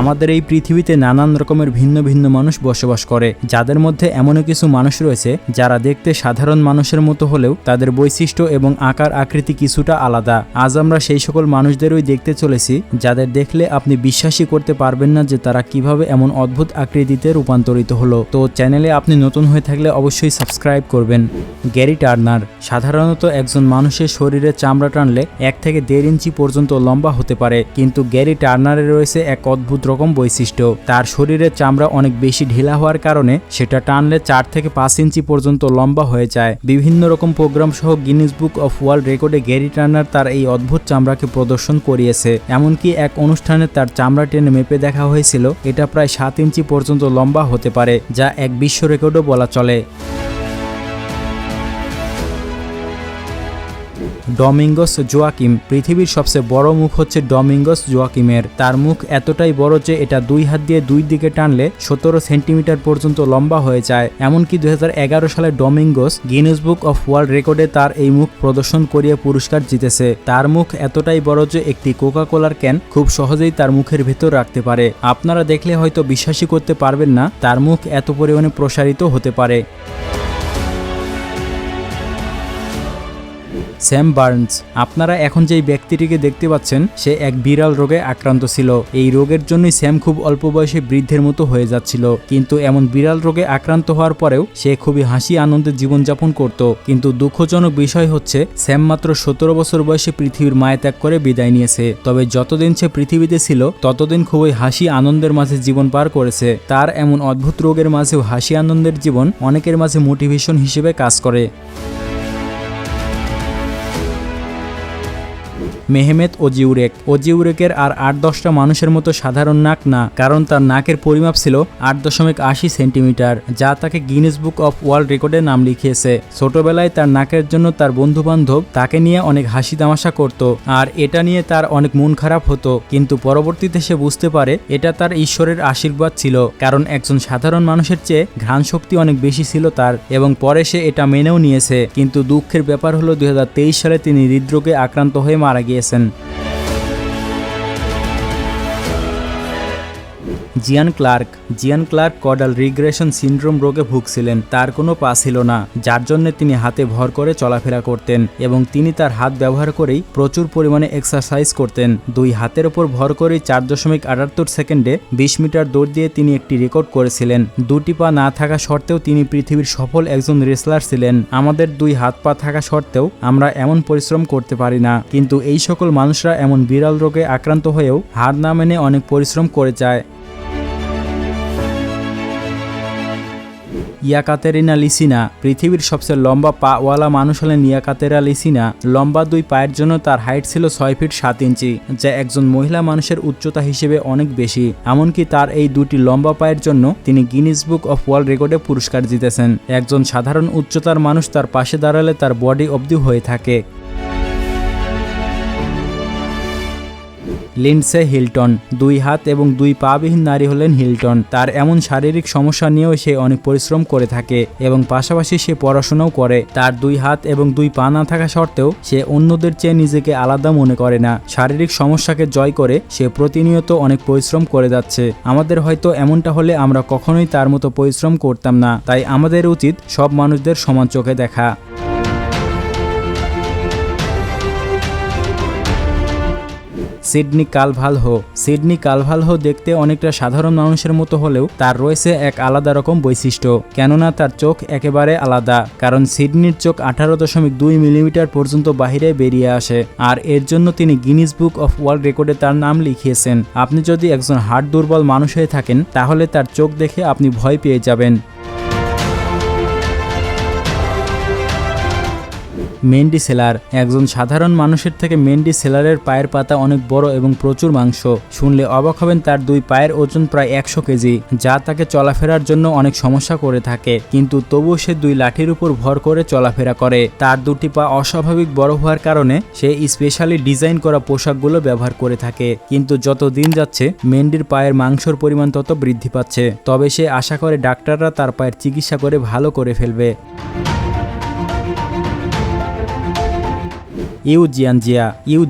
আমাদের এই পৃথিবীতে নানান রকমের ভিন্ন ভিন্ন মানুষ বসবাস করে, যাদের মধ্যে এমনও কিছু মানুষ রয়েছে যারা দেখতে সাধারণ মানুষের মতো হলেও তাদের বৈশিষ্ট্য এবং আকার আকৃতি কিছুটা আলাদা। আজ আমরা সেই সকল মানুষদেরই দেখতে চলেছি, যাদের দেখলে আপনি বিশ্বাসই করতে পারবেন না যে তারা কীভাবে এমন অদ্ভুত আকৃতিতে রূপান্তরিত হলো। তো চ্যানেলে আপনি নতুন হয়ে থাকলে অবশ্যই সাবস্ক্রাইব করবেন। গ্যারি টার্নার, সাধারণত একজন মানুষের শরীরে চামড়া টানলে এক থেকে দেড় ইঞ্চি পর্যন্ত লম্বা হতে পারে, কিন্তু গ্যারি টার্নারে রয়েছে এক অদ্ভুত রকম বৈশিষ্ট্য। তার শরীরের চামড়া অনেক বেশি ঢিলা হওয়ার কারণে সেটা টানলে চার থেকে পাঁচ ইঞ্চি পর্যন্ত লম্বা হয়ে যায়। বিভিন্ন রকম প্রোগ্রাম সহ গিনিস বুক অফ ওয়ার্ল্ড রেকর্ডে গ্যারি টার্নার তার এই অদ্ভুত চামড়াকে প্রদর্শন করিয়েছে। এমনকি এক অনুষ্ঠানে তার চামড়া টেনে মেপে দেখা হয়েছিল, এটা প্রায় সাত ইঞ্চি পর্যন্ত লম্বা হতে পারে, যা এক বিশ্ব রেকর্ডও বলা চলে। ডমিঙ্গস জোয়াকিম পৃথিবীর সবচেয়ে বড় মুখ হচ্ছে ডমিঙ্গস জোয়াকিমের। তার মুখ এতটাই বড় যে এটা দুই হাত দিয়ে দুই দিকে টানলে সতেরো সেন্টিমিটার পর্যন্ত লম্বা হয়ে যায়। এমনকি দুই হাজার এগারো সালে Domingos Guinness Book of World রেকর্ডে তার এই মুখ প্রদর্শন করিয়ে পুরস্কার জিতেছে। তার মুখ এতটাই বড় যে একটি কোকা কোলার ক্যান খুব সহজেই তার মুখের ভেতর রাখতে পারে। আপনারা দেখলে হয়তো বিশ্বাসই করতে পারবেন না, তার মুখ এত পরিমাণে প্রসারিত হতে পারে। স্যাম বার্নস, আপনারা এখন যেই ব্যক্তিটিকে দেখতে পাচ্ছেন, সে এক বিড়াল রোগে আক্রান্ত ছিল। এই রোগের জন্যই স্যাম খুব অল্প বয়সে বৃদ্ধের মতো হয়ে যাচ্ছিল। কিন্তু এমন বিড়াল রোগে আক্রান্ত হওয়ার পরেও সে খুবই হাসি আনন্দে জীবনযাপন করত। কিন্তু দুঃখজনক বিষয় হচ্ছে, স্যাম মাত্র সতেরো বছর বয়সে পৃথিবীর মায়া ত্যাগ করে বিদায় নিয়েছে। তবে যতদিন সে পৃথিবীতে ছিল, ততদিন খুবই হাসি আনন্দের মাঝে জীবন পার করেছে। তার এমন অদ্ভুত রোগের মাঝেও হাসি আনন্দের জীবন অনেকের মাঝে মোটিভেশন হিসেবে কাজ করে। মেহমেদ ওজিউরেক ওজিউরেকের আর আট দশটা মানুষের মতো সাধারণ নাক না, কারণ তার নাকের পরিমাপ ছিল আট দশমিক আশি সেন্টিমিটার, যা তাকে গিনেস বুক অফ ওয়ার্ল্ড রেকর্ডে নাম লিখিয়েছে। ছোটবেলায় তার নাকের জন্য তার বন্ধু বান্ধব তাকে নিয়ে অনেক হাসি তামাশা করত, আর এটা নিয়ে তার অনেক মন খারাপ হতো, কিন্তু পরবর্তীতে সে বুঝতে পারে এটা তার ঈশ্বরের আশীর্বাদ ছিল, কারণ একজন সাধারণ মানুষের চেয়ে ঘ্রাণ শক্তি অনেক বেশি ছিল তার, এবং পরে সে এটা মেনেও নিয়েছে। কিন্তু দুঃখের ব্যাপার হলো দুই হাজার তেইশ সালে তিনি হৃদরোগে আক্রান্ত হয়ে মারা গিয়েছেন জিয়ান ক্লার্ক। জিয়ান ক্লার্ক কডাল রিগ্রেশন সিন্ড্রোম রোগে ভুগছিলেন, তার কোনো পা ছিল না, যার জন্য তিনি হাতে ভর করে চলাফেরা করতেন এবং তিনি তার হাত ব্যবহার করেই প্রচুর পরিমাণে এক্সারসাইজ করতেন। দুই হাতের ওপর ভর করেই চার দশমিক আটাত্তর সেকেন্ডে বিশ মিটার দৌড় দিয়ে তিনি একটি রেকর্ড করেছিলেন। দুটি পা না থাকা সত্ত্বেও তিনি পৃথিবীর সফল একজন রেসলার ছিলেন। আমাদের দুই হাত পা থাকা সত্ত্বেও আমরা এমন পরিশ্রম করতে পারি না। কিন্তু এই সকল মানুষরা এমন বিরল রোগে আক্রান্ত হয়েও হার না মেনে অনেক পরিশ্রম করে যায়। ইয়াকাতেরিনা লিসিনা, পৃথিবীর সবচেয়ে লম্বা পাওয়ালা মানুষ হলেন ইয়াকাতেরা লিসিনা। লম্বা দুই পায়ের জন্য তার হাইট ছিল ছয় ফিট সাত ইঞ্চি, যা একজন মহিলা মানুষের উচ্চতা হিসেবে অনেক বেশি। এমনকি তার এই দুটি লম্বা পায়ের জন্য তিনি গিনিস বুক অফ ওয়ার্ল্ড রেকর্ডে পুরস্কার জিতেছেন। একজন সাধারণ উচ্চতার মানুষ তার পাশে দাঁড়ালে তার বডি অবধি হয়ে থাকে। Lindsey Hilton. দুই হাত এবং দুই পা বিহীন নারী হলেন হিলটন। তার এমন শারীরিক সমস্যা নিয়েও সে অনেক পরিশ্রম করে থাকে এবং পাশাপাশি সে পড়াশোনাও করে। তার দুই হাত এবং দুই পা না থাকা সত্ত্বেও সে অন্যদের চেয়ে নিজেকে আলাদা মনে করে না। শারীরিক সমস্যাকে জয় করে সে প্রতিনিয়ত অনেক পরিশ্রম করে যাচ্ছে। আমাদের হয়তো এমনটা হলে আমরা কখনোই তার মতো পরিশ্রম করতাম না। তাই আমাদের উচিত সব মানুষদের সমান চোখে দেখা। সিডনি কালভালহো। সিডনি কালভালহো দেখতে অনেকটা সাধারণ মানুষের মতো হলেও তার রয়েছে এক আলাদা রকম বৈশিষ্ট্য, কেননা তার চোখ একেবারে আলাদা, কারণ সিডনির চোখ আঠারো দশমিক দুই মিলিমিটার পর্যন্ত বাহিরে বেরিয়ে আসে, আর এর জন্য তিনি গিনিস বুক অফ ওয়ার্ল্ড রেকর্ডে তার নাম লিখিয়েছেন। আপনি যদি একজন হাট দুর্বল মানুষ হয়ে থাকেন, তাহলে তার চোখ দেখে আপনি ভয় পেয়ে যাবেন। মেন্ডি সেলার একজন সাধারণ মানুষের থেকে মেন্ডি সেলারের পায়ের পাতা অনেক বড় এবং প্রচুর মাংস। শুনলে অবাক হবেন তার দুই পায়ের ওজন প্রায় একশো কেজি, যা তাকে চলাফেরার জন্য অনেক সমস্যা করে থাকে। কিন্তু তবুও সে দুই লাঠির উপর ভর করে চলাফেরা করে। তার দুটি পা অস্বাভাবিক বড় হওয়ার কারণে সে স্পেশালি ডিজাইন করা পোশাকগুলো ব্যবহার করে থাকে। কিন্তু যত দিন যাচ্ছে, মেন্ডির পায়ের মাংসর পরিমাণ তত বৃদ্ধি পাচ্ছে। তবে সে আশা করে ডাক্তাররা তার পায়ের চিকিৎসা করে ভালো করে ফেলবে। ইউ জিয়ানজিয়া ইউ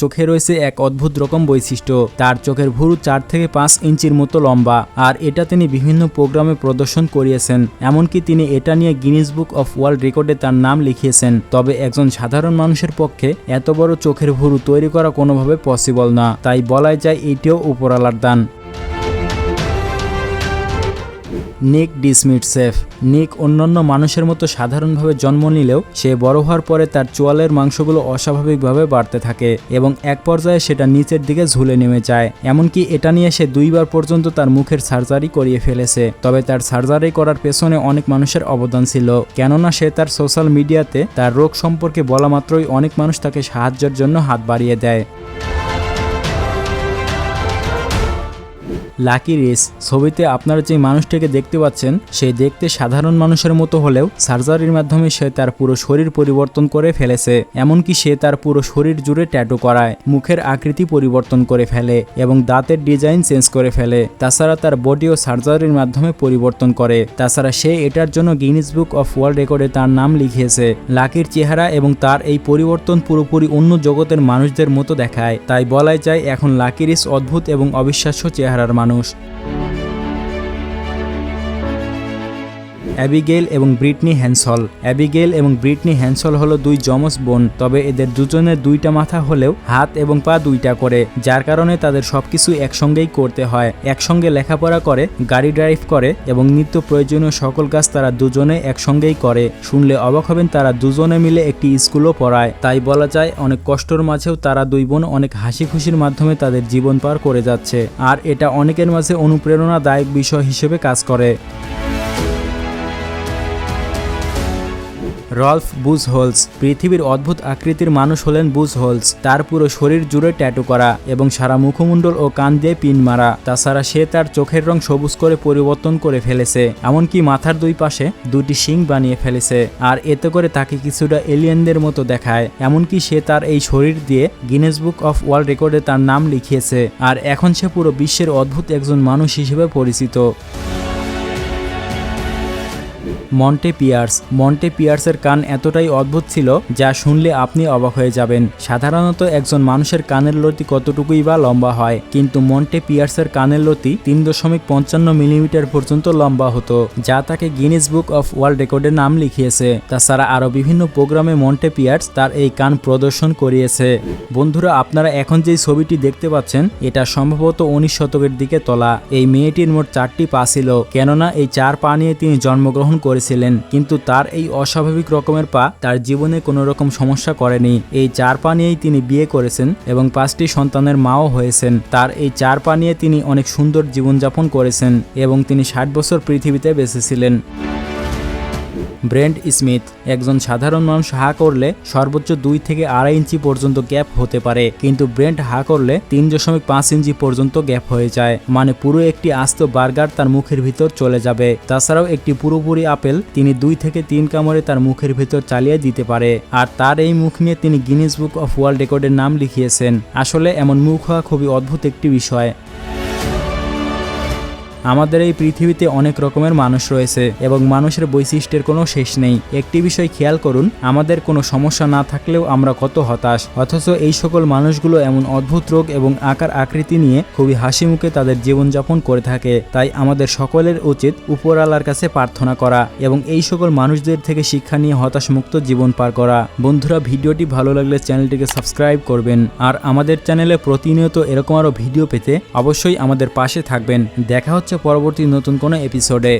চোখে রয়েছে এক অদ্ভুত রকম বৈশিষ্ট্য। তার চোখের ভুরু চার থেকে পাঁচ ইঞ্চির মতো লম্বা, আর এটা তিনি বিভিন্ন প্রোগ্রামে প্রদর্শন করিয়েছেন, এমনকি তিনি এটা নিয়ে গিনিস বুক অফ ওয়ার্ল্ড রেকর্ডে তার নাম লিখিয়েছেন। তবে একজন সাধারণ মানুষের পক্ষে এত বড় চোখের ভুরু তৈরি করা কোনোভাবে পসিবল না, তাই বলাই যায় এটিও উপরালার দান। নিক ডিসমিটসেফ নিক অন্যান্য মানুষের মতো সাধারণভাবে জন্ম নিলেও সে বড় হওয়ার পরে তার চোয়ালের মাংসগুলো অস্বাভাবিকভাবে বাড়তে থাকে এবং এক পর্যায়ে সেটা নিচের দিকে ঝুলে নেমে যায়। এমনকি এটা নিয়ে সে দুইবার পর্যন্ত তার মুখের সার্জারি করিয়ে ফেলেছে। তবে তার সার্জারি করার পেছনে অনেক মানুষের অবদান ছিল। কেননা সে তার সোশ্যাল মিডিয়াতে তার রোগ সম্পর্কে বলা মাত্রই অনেক মানুষ তাকে সাহায্যের জন্য হাত বাড়িয়ে দেয়। লাকি রেস, ছবিতে আপনারা যে মানুষটিকে দেখতে পাচ্ছেন, সে দেখতে সাধারণ মানুষের মতো হলেও সার্জারির মাধ্যমে সে তার পুরো শরীর পরিবর্তন করে ফেলেছে, এমনকি সে তার পুরো শরীর জুড়ে ট্যাটু করায়, মুখের আকৃতি পরিবর্তন করে ফেলে এবং দাঁতের ডিজাইন চেঞ্জ করে ফেলে। তাছাড়া তার বডিও সার্জারির মাধ্যমে পরিবর্তন করে। তাছাড়া সে এটার জন্য গিনিস বুক অফ ওয়ার্ল্ড রেকর্ডে তার নাম লিখিয়েছে। লাকির চেহারা এবং তার এই পরিবর্তন পুরোপুরি অন্য জগতের মানুষদের মতো দেখায়। তাই বলাই যায়, এখন লাকিরিস অদ্ভুত এবং অবিশ্বাস্য চেহারার মানুষ। hermanos, অ্যাবিগেল এবং ব্রিটনি হ্যান্সল। অ্যাবিগেল এবং ব্রিটনি হ্যান্সল হলো দুই যমজ বোন, তবে এদের দুজনের দুইটা মাথা হলেও হাত এবং পা দুইটা করে, যার কারণে তাদের সবকিছু একসঙ্গেই করতে হয়। একসঙ্গে লেখাপড়া করে, গাড়ি ড্রাইভ করে এবং নিত্য প্রয়োজনীয় সকল কাজ তারা দুজনে একসঙ্গেই করে। শুনলে অবাক হবেন, তারা দুজনে মিলে একটি স্কুলও পড়ায়। তাই বলা যায়, অনেক কষ্টর মাঝেও তারা দুই বোন অনেক হাসি খুশির মাধ্যমে তাদের জীবন পার করে যাচ্ছে। আর এটা অনেকের মাঝে অনুপ্রেরণাদায়ক বিষয় হিসেবে কাজ করে। রলফ বুজ হোলস পৃথিবীর অদ্ভুত আকৃতির মানুষ হলেন বুজ হোলস তার পুরো শরীর জুড়ে ট্যাটু করা এবং সারা মুখমণ্ডল ও কান দিয়ে পিন মারা। তাছাড়া সে তার চোখের রং সবুজ করে পরিবর্তন করে ফেলেছে, এমনকি মাথার দুই পাশে দুটি শিং বানিয়ে ফেলেছে, আর এতে করে তাকে কিছুটা এলিয়েনদের মতো দেখায়। এমনকি সে তার এই শরীর দিয়ে গিনেস বুক অফ ওয়ার্ল্ড রেকর্ডে তার নাম লিখিয়েছে, আর এখন সে পুরো বিশ্বের অদ্ভুত একজন মানুষ হিসেবে পরিচিত। Monte pears. মন্টে পিয়ার্সের কান এতটাই অদ্ভুত ছিল যা শুনলে আপনি অবাক হয়ে যাবেন। সাধারণত একজন মানুষের কানের লতি কতটুকুই বা লম্বা হয়, কিন্তু মন্টে পিয়ার্সের কানের লতি তিন দশমিক পঞ্চান্ন মিলিমিটার পর্যন্ত লম্বা হতো, যা তাকে গিনিস বুক অফ ওয়ার্ল্ড রেকর্ডের নাম লিখিয়েছে। তাছাড়া আরও বিভিন্ন প্রোগ্রামে মন্টে পিয়ার্স তার এই কান প্রদর্শন করিয়েছে। বন্ধুরা, আপনারা এখন যেই ছবিটি দেখতে পাচ্ছেন, এটা সম্ভবত উনিশ শতকের দিকে তোলা। এই মেয়েটির মোট চারটি পা ছিল, কেননা এই চার পা নিয়ে তিনি জন্মগ্রহণ করেছিলেন, কিন্তু তার এই অস্বাভাবিক রকমের পা তার জীবনে কোনো রকম সমস্যা করেনি। এই চার পা নিয়েই তিনি বিয়ে করেছেন এবং পাঁচটি সন্তানের মাও হয়েছেন। তার এই চার পা নিয়ে তিনি অনেক সুন্দর জীবনযাপন করেছেন এবং তিনি ষাট বছর পৃথিবীতে বেঁচেছিলেন। ব্রেন্ট স্মিথ। একজন সাধারণ মানুষ হা করলে সর্বোচ্চ দুই থেকে আড়াই ইঞ্চি পর্যন্ত গ্যাপ হতে পারে, কিন্তু ব্রেন্ট হা করলে তিন দশমিক পাঁচ ইঞ্চি পর্যন্ত গ্যাপ হয়ে যায়। মানে পুরো একটি আস্ত বার্গার তার মুখের ভিতর চলে যাবে। তাছাড়াও একটি পুরোপুরি আপেল তিনি দুই থেকে তিন কামড়ে তার মুখের ভিতর চালিয়ে দিতে পারে। আর তার এই মুখ নিয়ে তিনি গিনিস বুক অফ ওয়ার্ল্ড রেকর্ডের নাম লিখিয়েছেন। আসলে এমন মুখ হওয়া খুবই অদ্ভুত একটি বিষয়। আমাদের এই পৃথিবীতে অনেক রকমের মানুষ রয়েছে এবং মানুষের বৈশিষ্ট্যের কোনো শেষ নেই। একটি বিষয় খেয়াল করুন, আমাদের কোনো সমস্যা না থাকলেও আমরা কত হতাশ, অথচ এই সকল মানুষগুলো এমন অদ্ভুত রোগ এবং আকার আকৃতি নিয়ে খুবই হাসি মুখে তাদের জীবনযাপন করে থাকে। তাই আমাদের সকলের উচিত উপরওয়ালার কাছে প্রার্থনা করা এবং এই সকল মানুষদের থেকে শিক্ষা নিয়ে হতাশমুক্ত জীবন পার করা। বন্ধুরা, ভিডিওটি ভালো লাগলে চ্যানেলটিকে সাবস্ক্রাইব করবেন আর আমাদের চ্যানেলে প্রতিনিয়ত এরকম আরও ভিডিও পেতে অবশ্যই আমাদের পাশে থাকবেন। দেখা হচ্ছে পরবর্তী নতুন কোনো এপিসোডে